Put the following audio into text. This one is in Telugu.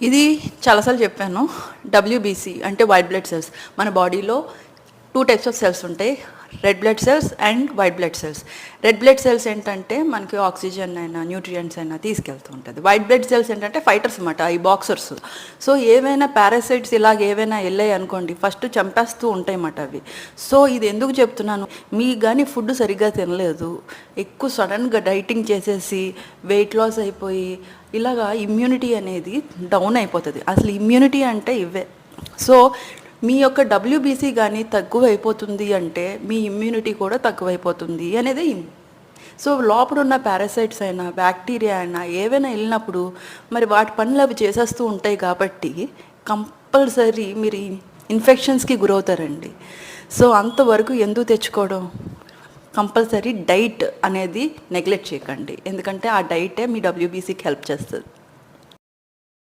ఇది చాలాసార్లు చెప్పాను డబ్ల్యూబీసీ అంటే వైట్ బ్లడ్ సెల్స్ మన బాడీలో టూ టైప్స్ ఆఫ్ సెల్స్ ఉంటాయి. Red blood cells and white blood cells red blood cells ఏంటంటే మనకి ఆక్సిజన్ అయినా న్యూట్రియంట్స్ అయినా తీసుకెళ్తూ ఉంటుంది. వైట్ బ్లడ్ సెల్స్ ఏంటంటే ఫైటర్స్ అన్నమాట ఈ బాక్సర్స్ సో ఏవైనా పారాసైట్స్ ఇలాగ ఏవైనా వెళ్ళాయి అనుకోండి ఫస్ట్ చంపేస్తూ ఉంటాయి అన్నమాట అవి. సో ఇది ఎందుకు చెప్తున్నాను? మీకు కానీ ఫుడ్ సరిగ్గా తినలేదు. ఎక్కువ సడన్గా డైటింగ్ చేసేసి వెయిట్ లాస్ అయిపోయి ఇలాగా ఇమ్యూనిటీ అనేది డౌన్ అయిపోతుంది. అసలు ఇమ్యూనిటీ అంటే ఇవే. సో మీ యొక్క డబ్ల్యూబీసీ కానీ తక్కువ అయిపోతుంది అంటే మీ ఇమ్యూనిటీ కూడా తక్కువైపోతుంది అనేది సో లోపల ఉన్న పారాసైట్స్ అయినా బ్యాక్టీరియా అయినా ఏవైనా వెళ్ళినప్పుడు మరి వాటి పనులు అవి చేసేస్తూ ఉంటాయి కాబట్టి కంపల్సరీ మీరు ఇన్ఫెక్షన్స్కి గురవుతారండి. సో అంతవరకు ఎందుకు తెచ్చుకోవడం? కంపల్సరీ డైట్ అనేది నెగ్లెక్ట్ చేయకండి. ఎందుకంటే ఆ డైటే మీ డబ్ల్యూబీసీకి హెల్ప్ చేస్తుంది.